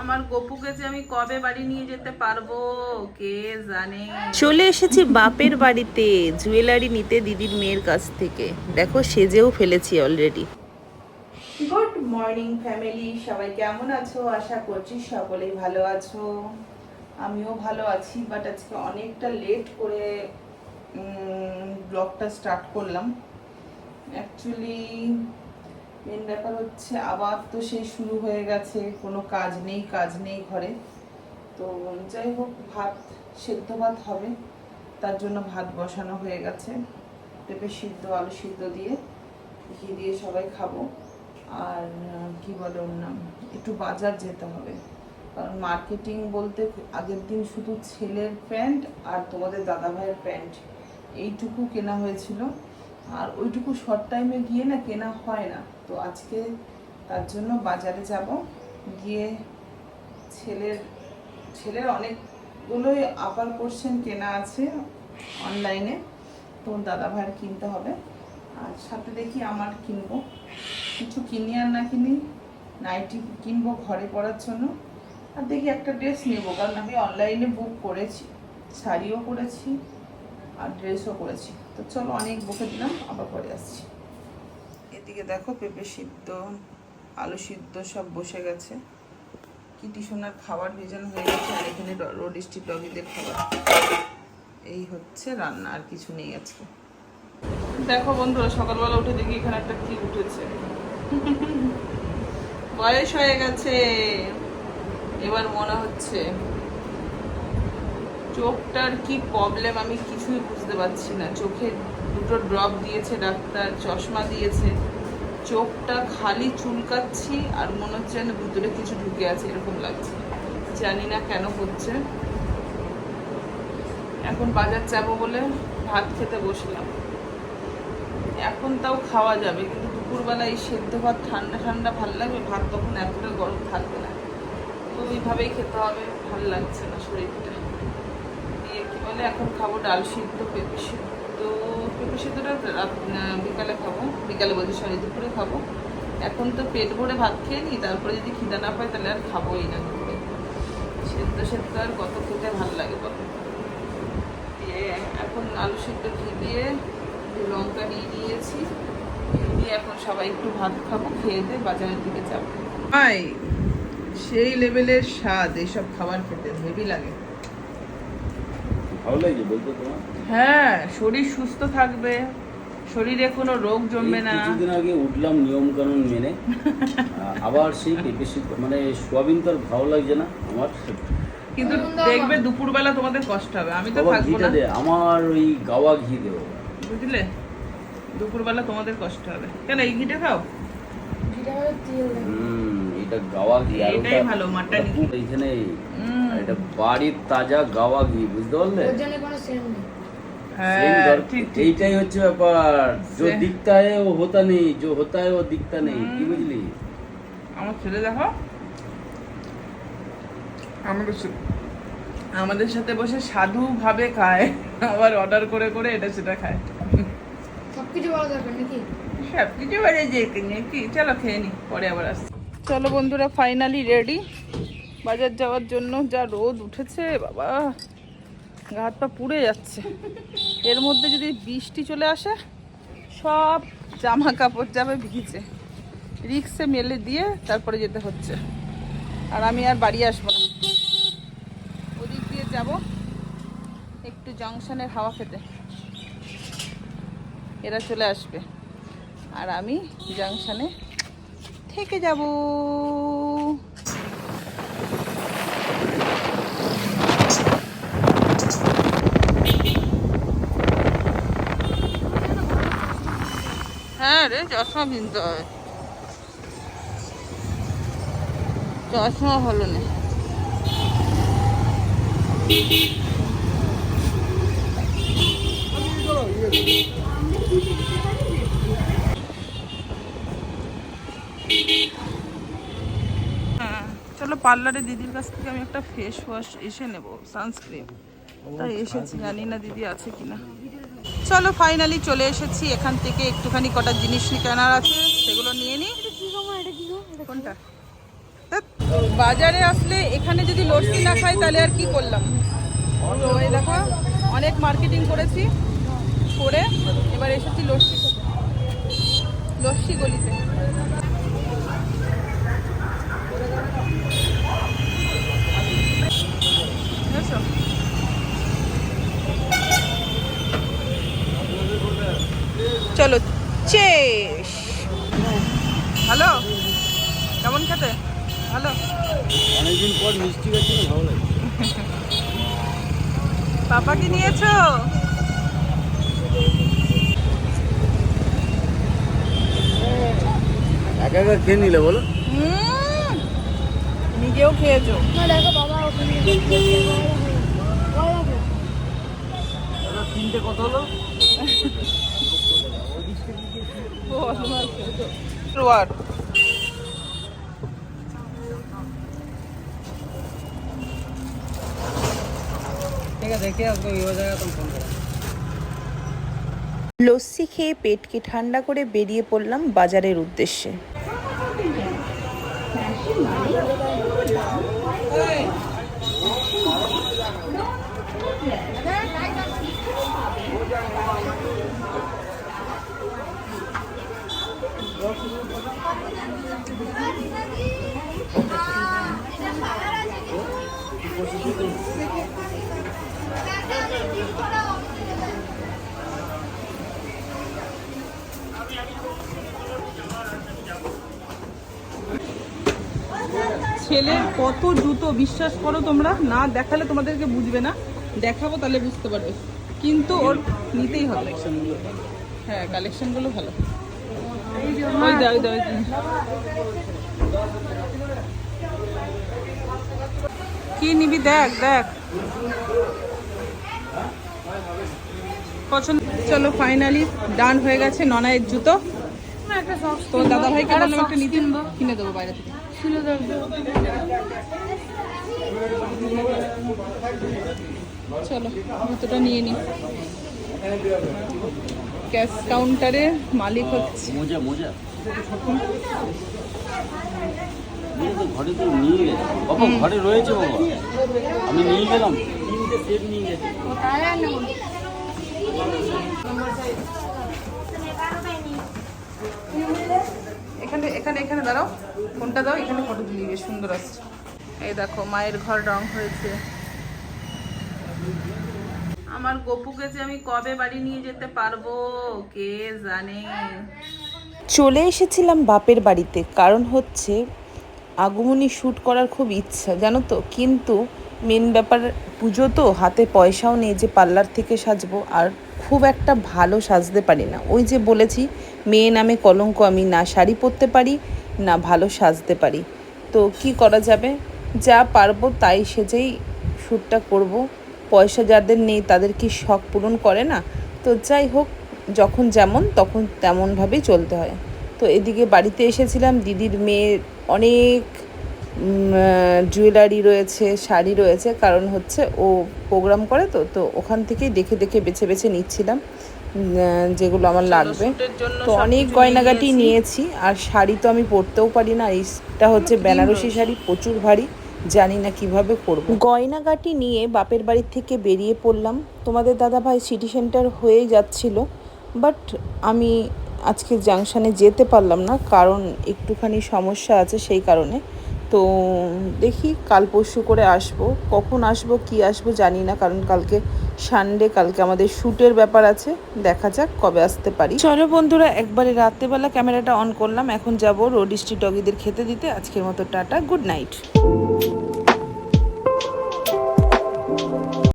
আমার গপুকে যে আমি কবে বাড়ি নিয়ে যেতে পারব কে জানে? চলে এসেছি বাপের বাড়িতে জুয়েলারি নিতে দিদির মেয়ের কাছ থেকে। দেখো সেজেও ফেলেছি অলরেডি গুড মর্নিং ফ্যামিলি সবাই কেমন আছো? আশা করছি সকলেই ভালো আছো। আমিও ভালো আছি বাট আজকে অনেকটা লেট করে ব্লগটা স্টার্ট করলাম। অ্যাকচুয়ালি মেন ব্যাপার হচ্ছে আবার তো সেই শুরু হয়ে গেছে, কোনো কাজ নেই কাজ নেই ঘরে। তো যাই হোক ভাত সেদ্ধ ভাত হবে, তার জন্য ভাত বসানো হয়ে গেছে। পেঁপে সিদ্ধ, আলু সিদ্ধ দিয়ে ঘি দিয়ে সবাই খাব। আর কি বলে ওর নাম? একটু বাজার যেতে হবে। কারণ মার্কেটিং বলতে আগের দিন শুধু ছেলের প্যান্ট আর তোমাদের দাদা ভাইয়ের প্যান্ট, এইটুকু কেনা হয়েছিল। আর ওইটুকু শর্ট টাইমে গিয়ে না কেনা হয় না। তো আজকে তার জন্য বাজারে যাব। গিয়ে ছেলের ছেলের অনেকগুলোই আপার কোশ্চেন কেনা আছে অনলাইনে তো দাদা ভাইয়ের কিনতে হবে। আর সাথে দেখি আমার কিনবো। কিছু কিনি আর না কিনি নাইটি কিনবো ঘরে পরার জন্য। আর দেখি একটা ড্রেস নেব, কারণ আমি অনলাইনে বুক করেছি, শাড়িও করেছি, আর ড্রেসও করেছি। তো চলো অনেক বুকে দিলাম, আবার পরে আসছি। এদিকে দেখো পেঁপে সিদ্ধ, আলু সিদ্ধ সব বসে গেছে। কিটি সোনার খাবার ভেজানো হয়ে গেছে, আর এখানে রোড স্ট্রিট ডগিদের খাবার। এই হচ্ছে রান্না, আর কিছু নেই আজকে। দেখো বন্ধুরা, সকালবেলা উঠে দেখি এখানে একটা কি উঠেছে। বয়স হয়ে গেছে। এবার মনে হচ্ছে চোখটার কি প্রবলেম আমি কিছুই বুঝতে পারছি না। চোখে দুটো ড্রপ দিয়েছে ডাক্তার, চশমা দিয়েছে। চোখটা খালি চুলকাচ্ছি আর মনে হচ্ছে যেন ভিতরে কিছু ঢুকে আছে, এরকম লাগছে। জানি না কেন হচ্ছে। এখন বাজার যাব বলে ভাত খেতে বসলাম। এখন তাও খাওয়া যাবে, কিন্তু দুপুরবেলা এই সেদ্ধ ভাত ঠান্ডা ঠান্ডা ভালো লাগবে, ভাত তখন এতটা গরম থাকবে না। তো ওইভাবেই খেতে হবে, ভালো লাগছে না শরীরটা। বলে এখন খাব ডাল সিদ্ধ, পেঁপে সিদ্ধ। পেঁপে সিদ্ধটা বিকালে খাব। বিকালে বলছি, সরি, দুপুরে খাব। এখন তো পেট ভরে ভাত খেয়ে নিই তারপরে যদি খিদা না পাই তাহলে আর খাবোই না দুপুরে। সেদ্ধ সেদ্ধ আর কত খেতে ভালো লাগে বলো। দিয়ে এখন আলু সিদ্ধ ঘি দিয়ে লঙ্কা নিয়ে নিয়েছি দিয়ে এখন সবাই একটু ভাত খাব, খেয়ে দিয়ে বাজারের দিকে যাব। সেই লেভেলের স্বাদ, এইসব খাবার খেতে হেভি লাগে। ভালো লাগছে বলতে তোমার? হ্যাঁ শরীর সুস্থ থাকবে শরীরে কোনো রোগ জমবে না। কিছুদিন আগে উঠলাম নিয়ম কানুন মেনে আবার সেই পেঁপে মানে সোয়াবিন তো আর ভালো লাগছে না আমার। কিন্তু দেখবে দুপুরবেলা তোমাদের কষ্ট হবে আমি তো থাকব না। আমার ওই গাওয়া ঘি দেবো। বুঝলে? দুপুরবেলা তোমাদের কষ্ট হবে। কেন এই ঘিটা খাও? হুম এটা গাওয়া ঘি আর এটাই ভালো, মাটন ওটা এটা বাড়ির তাজা গাওয়া ঘি বুঝতে পারলে? হ্যাঁ, এইটাই হচ্ছে ব্যাপার। যে ও হতা নেই যে হতা ও নেই কি বুঝলি? আমার ছেলে দেখো। আমাদের আমাদের সাথে বসে সাধু ভাবে খায়। আবার অর্ডার করে করে এটা সেটা খায়। সবকিছু বলা যাবে নাকি? সবকিছু বলে যে নাকি? চলো খেয়ে নি পরে আবার আসছি। চলো বন্ধুরা ফাইনালি রেডি বাজার যাওয়ার জন্য যা রোদ উঠেছে, বাবা। গা পুড়ে যাচ্ছে। এর মধ্যে যদি বৃষ্টি চলে আসে, সব জামা কাপড় যাবে ভিজে রিক্সে মেলে দিয়ে তারপরে যেতে হচ্ছে। আর আমি আর বাড়ি আসব না। ওদিক দিয়ে যাব, একটু জংশনের হাওয়া খেতে। এরা চলে আসবে। আর আমি জাংশনে থেকে যাব। হ্যাঁ রে, চশমা চশমা ভালো নেই। হ্যাঁ চলো পার্লারে দিদির কাছ থেকে আমি একটা ফেস ওয়াশ এসে নেব সানস্ক্রিন তাই এসেছি, জানি না দিদি আছে কিনা। চলো ফাইনালি চলে এসেছি। এখান থেকে একটুখানি কটা জিনিস কেনার আছে সেগুলো নিয়ে নিই কোনটা? বাজারে আসলে এখানে যদি লস্যি না খাই তাহলে আর কি করলাম? তো এই দেখো অনেক মার্কেটিং করেছি করে এবার এসেছি লস্যি। লস্যি গলিতে বুঝেছ? চলো চেস হ্যালো কেমন খেতে ভালো অনেকদিন মিষ্টি গেছে ভালো লাগে। পাপা কি নিয়েছো? একা একা খেয়ে নিলে বলো। নিজেও খেয়েছো। না দেখো বাবা তিনটে কত হলো। ঠিক দেখে আসব এই জায়গায় তখন ফোন করো লস্যি খেয়ে পেটকে ঠান্ডা করে বেরিয়ে পড়লাম বাজারের উদ্দেশ্যে। ছেলের কত জুতো, বিশ্বাস করো তোমরা, না দেখালে তোমাদেরকে বুঝবে না, দেখাবো তাহলে বুঝতে পারবে। কিন্তু ওর নিতেই হবে। হ্যাঁ কালেকশনগুলো ভালো। কি নিবি? দেখ দেখ। পছন্দ। চলো ফাইনালি ডান হয়ে গেছে ননায়ের জুতো। একটা তো দাদা ভাইকে বললাম একটা নিতে কিনে দেবো বাইরে থেকে। চলো জুতোটা নিয়ে নি। ক্যাশ কাউন্টারে মালিক হচ্ছে। মোজা মোজা। মোজা ঘরে তো নিয়ে গেছে। বাবা ঘরে রয়েছে বাবা। আমি নিয়ে গেলাম। তিনটে সেট নিয়ে গেছি। এখানে এখানে এখানে দাঁড়াও। ফোনটা দাও, এখানে ফটো তুলি বেশ সুন্দর আসছে এই দেখো, মায়ের ঘর রং হয়েছে। আমার গপুকে যে আমি কবে বাড়ি নিয়ে যেতে পারব, কে জানে? চলে এসেছিলাম বাপের বাড়িতে, কারণ হচ্ছে আগমনী শ্যুট করার খুব ইচ্ছা, জানো তো? কিন্তু মেন ব্যাপার পুজো তো, হাতে পয়সাও নেই যে পার্লার থেকে সাজবো, আর খুব একটা ভালো সাজতে পারি না। ওই যে বলেছি, মেয়ে নামে কলঙ্ক, আমি না শাড়ি পরতে পারি, না ভালো সাজতে পারি। তো কি করা যাবে? যা পারব তাই সেজেই শ্যুটটা করব। পয়সা যাদের নেই তাদের কি শখ পূরণ করে না? তো যাই হোক, যখন যেমন তখন তেমনভাবেই চলতে হয়। তো এদিকে বাড়িতে এসেছিলাম, দিদির মেয়ের অনেক জুয়েলারি রয়েছে শাড়ি রয়েছে কারণ হচ্ছে ও প্রোগ্রাম করে তো তো ওখান থেকেই দেখে দেখে বেছে বেছে নিচ্ছিলাম যেগুলো আমার লাগবে। তো অনেক গয়নাগাটি নিয়েছি। আর শাড়ি তো আমি পরতেও পারি না এইটা হচ্ছে বেনারসি শাড়ি প্রচুর ভারী জানি না কীভাবে করব। গয়নাগাটি নিয়ে বাপের বাড়ির থেকে বেরিয়ে পড়লাম তোমাদের দাদাভাই সিটি সেন্টার হয়ে যাচ্ছিল বাট আমি আজকে জাংশনে যেতে পারলাম না কারণ একটুখানি সমস্যা আছে সেই কারণে। তো দেখি কাল পরশু করে আসব। কখন আসব, কি আসব জানি না, কারণ কালকে সানডে কালকে আমাদের শ্যুটের ব্যাপার আছে। দেখা যাক কবে আসতে পারি। চলো বন্ধুরা, একবারে রাত্রেবেলা ক্যামেরাটা অন করলাম। এখন যাব রোড স্ট্রিট ডগিদের খেতে দিতে। আজকের মতো টাটা গুড নাইট